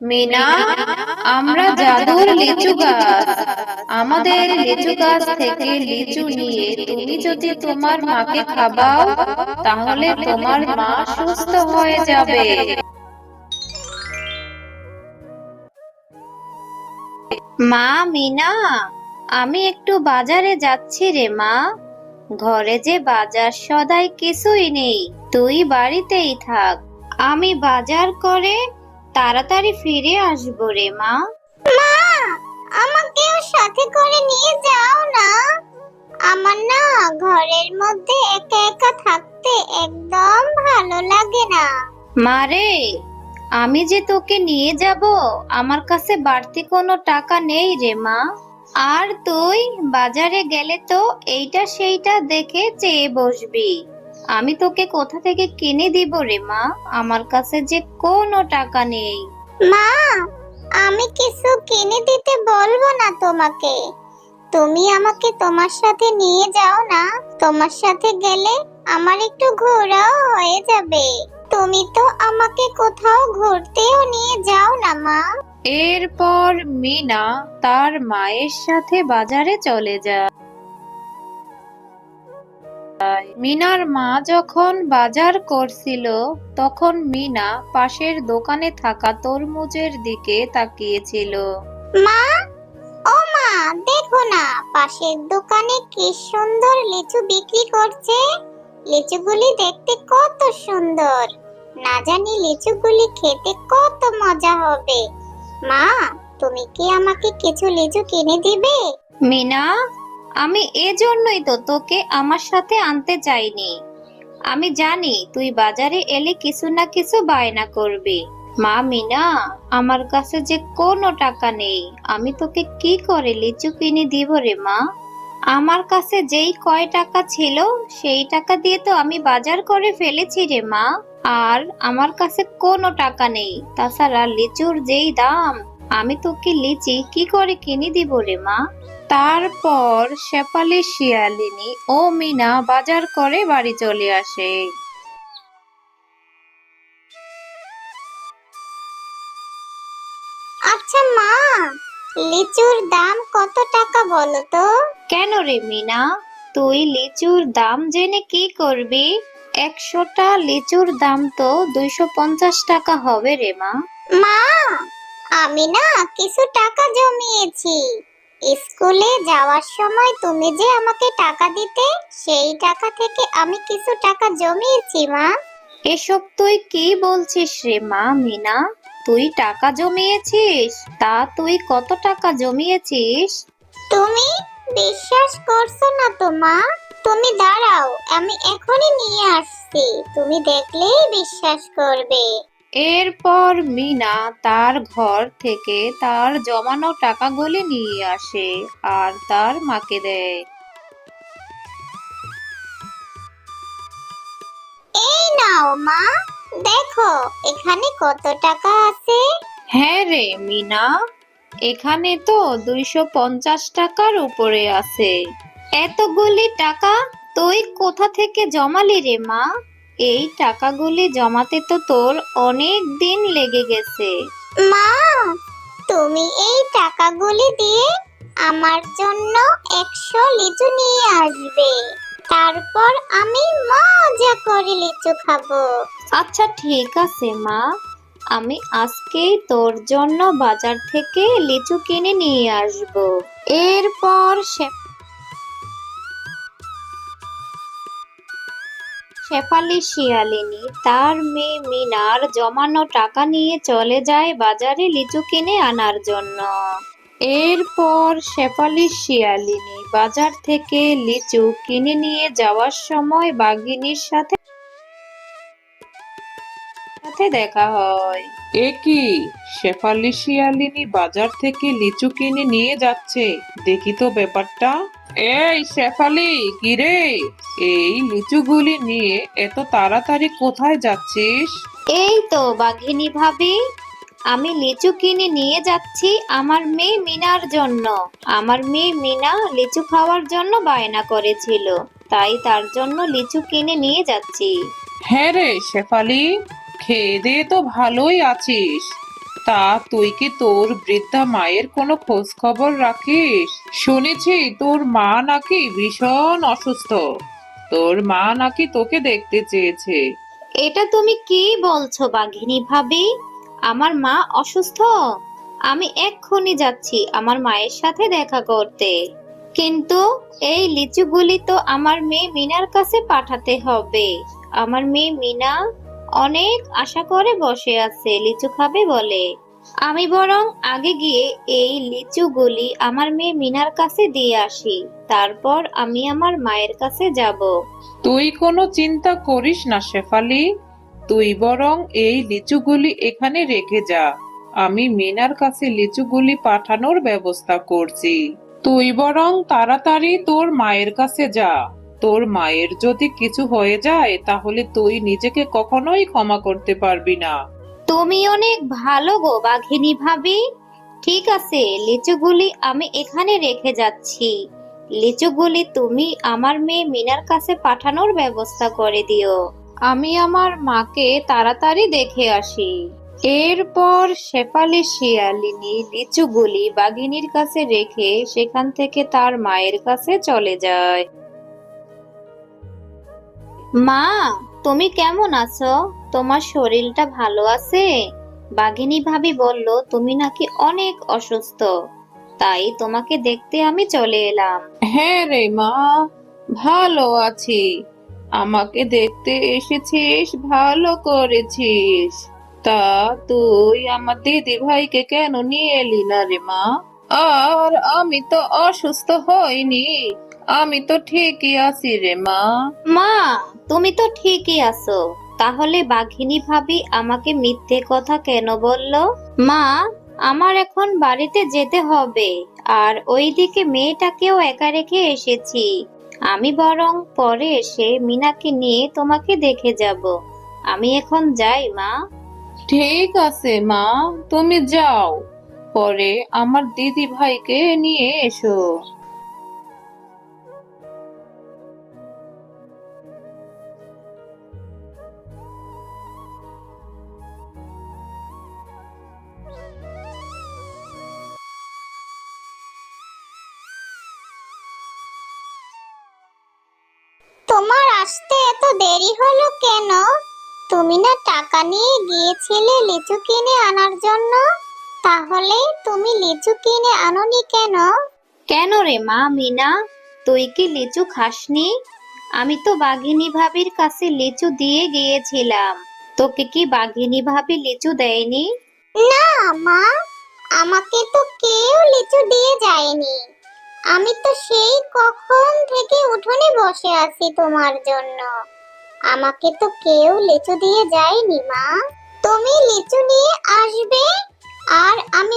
মিনা আমরা জাদুর লিচু গাছ। আমাদের লিচু গাছ থেকে লিচু নিয়ে তুমি যদি তোমার মাকে খাবাও তাহলে তোমার মা সুস্থ হয়ে যাবে। মা মিনা আমি একটু বাজারে যাচ্ছি রে মা। ঘরে যে বাজার সদাই কিছুই নেই তুই বাড়িতেই থাক। আমি বাজার করে তাড়াতাড়ি ফিরে আসব রে মা। মা আমাকেও সাথে করে নিয়ে যাও না। আমার না ঘরের মধ্যে একা একা থাকতে একদম ভালো লাগে না। মারে আমি যে তোকে নিয়ে যাব আমার কাছে বাড়তি কোনো টাকা নেই রে মা। আর তুই বাজারে গেলে তো এইটা সেইটা দেখে চেয়ে বসবি। আমি তোকে কোথা থেকে কিনে দিব রে মা? আমার কাছে যে কোনো টাকা নেই। মা আমি কিছু কিনে দিতে বলব না তোমাকে। তুমি আমাকে তোমার সাথে নিয়ে যাও না। তোমার সাথে গেলে আমার একটু ঘোরাও হয়ে যাবে। তুমি তো আমাকে কোথাও ঘুরতেও নিয়ে যাও না মা। এরপর মিনা তার মায়ের সাথে বাজারে চলে যায়। মিনার মা যখন বাজার করছিল তখন মিনা পাশের দোকানে থাকা তরমুজের দিকে তাকিয়েছিল। মা? ও মা দেখো না পাশের দোকানে কি সুন্দর লিচু বিক্রি করছে। লিচুগুলি দেখতে কত সুন্দর। না জানি লিচুগুলি খেতে কত মজা হবে। মা তুমি কি আমাকে কিছু লিচু কিনে দিবে? মিনা? আমি এজন্যই তো তোকে আমার সাথে আনতে চাইনি আমি জানি তুই বাজারে এলে কিছু না কিছু বায়না করবি। মা মিনা, আমার কাছে যে কোনো টাকা নেই। আমি তোকে কি করে লিচু কিনে দিব রে মা? আমার কাছে যেই কয় টাকা ছিল, সেই টাকা দিয়ে তো আমি বাজার করে ফেলেছি রে মা। আর আমার কাছে কোনো টাকা নেই। তাছাড়া লিচুর যেই দাম, আমি তোকে লিচি কি করে কিনে দিব রে মা? তারপর শেফালি শিয়ালিনী ও মিনা বাজার করে বাড়ি চলে আসে। আচ্ছা মা লিচুর দাম কত টাকা বলো তো? কেন রে মিনা? তুই লিচুর দাম জেনে কি করবি? একশোটা লিচুর দাম তো দুইশো পঞ্চাশ টাকা হবে রে মা। মা আমি না কিছু টাকা জমিয়েছি। স্কুলে যাওয়ার সময় তুমি যে আমাকে টাকা দিতে সেই টাকা থেকে আমি কিছু টাকা জমিয়েছি মা। এসব তুই কি বলছিস রে মা মিনা? তুই টাকা জমিয়েছিস? তা তুই কত টাকা জমিয়েছিস? তুমি বিশ্বাস করছ না তো মা। তুমি দাঁড়াও আমি এখনই নিয়ে আসছি। তুমি দেখলেই বিশ্বাস করবে। এরপর মিনা তার ঘর থেকে তার জমানো টাকাগুলি নিয়ে আসে আর তার মাকে দেয়। এই নাও মা দেখো এখানে কত টাকা আছে। হ্যাঁ রে মিনা এখানে তো দুইশো পঞ্চাশ টাকার উপরে আছে। এতগুলি টাকা তুই কোথা থেকে জমালি রে মা? এই টাকাগুলি জমাতে তো তোর অনেক দিন লেগে গেছে। মা তুমি এই টাকাগুলি দিয়ে আমার জন্য একশো লিচু নিয়ে আসবে। তারপর আমি মজা করে লিচু খাব। আচ্ছা ঠিক আছে মা। আমি আজকেই তোর জন্য বাজার থেকে লিচু কিনে নিয়ে আসব। এরপর শে- শেফালি শিয়ালিনী, তার মেয়ে মিনার জমানো টাকা নিয়ে চলে যায় বাজারে লিচু কিনে আনার জন্য। এরপর শেফালি শিয়ালিনী বাজার থেকে লিচু কিনে নিয়ে যাওয়ার সময় বাঘিনীর সাথে সাথে দেখা হয়। এ কি? শেফালি শিয়ালিনী বাজার থেকে লিচু কিনে নিয়ে যাচ্ছে। দেখি তো ব্যাপারটা। এই শেফালি কি রে? এই লিচুগুলি নিয়ে এত তাড়াতাড়ি কোথায় যাচ্ছিস? এই তো বাঘিনী ভাবি। আমি লিচু কিনে নিয়ে যাচ্ছি আমার মেয়ে মিনার জন্য। আমার মেয়ে মিনা লিচু খাওয়ার জন্য বায়না করেছিল। তাই তার জন্য লিচু কিনে নিয়ে যাচ্ছি। হ্যাঁ রে শেফালি। খেয়ে দিয়ে তো ভালোই আছিস। তা তুই কি তোর বৃদ্ধা মায়ের কোনো খোঁজ খবর রাখিস? শুনেছি তোর মা নাকি ভীষণ অসুস্থ। তোর মা নাকি তোকে দেখতে চেয়েছে। এটা তুমি কি বলছো বাঘিনী ভাবি? আমার মা অসুস্থ? আমি এক্ষুনি যাচ্ছি আমার মায়ের সাথে দেখা করতে। কিন্তু এই লিচুগুলি তো আমার মেয়ে মিনার কাছে পাঠাতে হবে। আমার মেয়ে মিনা অনেক আশা করে বসে আছে, লিচু খাবে বলে। আমি বরং আগে গিয়ে এই লিচুগুলি আমার মেয়ে মিনার কাছে দিয়ে আসি, তারপর আমি আমার মায়ের কাছে যাব। তুই কোনো চিন্তা করিস না, শেফালি। তুই বরং এই লিচুগুলি এখানে রেখে যা। আমি মিনার কাছে লিচুগুলি পাঠানোর ব্যবস্থা করছি। তুই বরং তাড়াতাড়ি তোর মায়ের কাছে যা। তোর মায়ের যদি কিছু হয়ে যায়, তাহলে তুই নিজেকে কখনোই ক্ষমা করতে পারবি না। তুমি অনেক ভালো গো, বাঘিনী ভাবি। ঠিক আছে, লিচুগুলি আমি এখানে রেখে যাচ্ছি। লিচুগুলি তুমি আমার মেয়ে মিনার কাছে পাঠানোর ব্যবস্থা করে দিও। আমি আমার মাকে তাড়াতাড়ি দেখে আসি। এরপর শেফালি শিয়ালিনী লিচুগুলি বাঘিনীর কাছে রেখে সেখান থেকে তার মায়ের কাছে চলে যায়। মা তুমি কেমন আছো? তোমার শরীরটা ভালো আছে? বাঘিনী ভাবি বলল তুমি নাকি অনেক অসুস্থ। তাই তোমাকে দেখতে আমি চলে এলাম। হ্যাঁ রে মা ভালো আছি। আমাকে দেখতে এসেছিস ভালো করেছিস। তা তুই আমার দিদি ভাইকে কেন নিয়ে এলি না রে মা? আর আমি তো অসুস্থ হইনি। আমি তো ঠিকই আছি রে মা। মা তুমি তো ঠিকই আছো। তাহলে বাঘিনী ভাবি আমাকে মিথ্যে কথা কেন বলল? মা, আমার এখন বাড়িতে যেতে হবে। আর ওইদিকে মেয়েটাকেও একা রেখে এসেছি। আমি বরং পরে এসে মিনাকে নিয়ে তোমাকে দেখে যাব। আমি এখন যাই, মা। ঠিক আছে, মা। তুমি যাও। পরে আমার দিদি ভাইকে নিয়ে এসো। তোমার আসতে এত দেরি হলো কেন? তুমি না টাকা নিয়ে গিয়েছিলে লিচু কিনে আনার জন্য। তাহলে তুমি লিচু কিনে আনোনি কেন? কেন রে মা মিনা? তুই কি লিচু খাসনি? আমি তো বাঘিনী ভাবির কাছে লিচু দিয়ে গিয়েছিলাম। তোকে কি বাঘিনী ভাবি লিচু দেয়নি? না মা আমাকে তো কেউ লিচু দিয়ে যায়নি। আমি তো সেই কখন থেকে উঠোনে বসে আছি তোমার জন্য। আমাকে তো কেউ লিচু দিয়ে যায়নি, মা। তুমি লিচু নিয়ে আসবে, আর আমি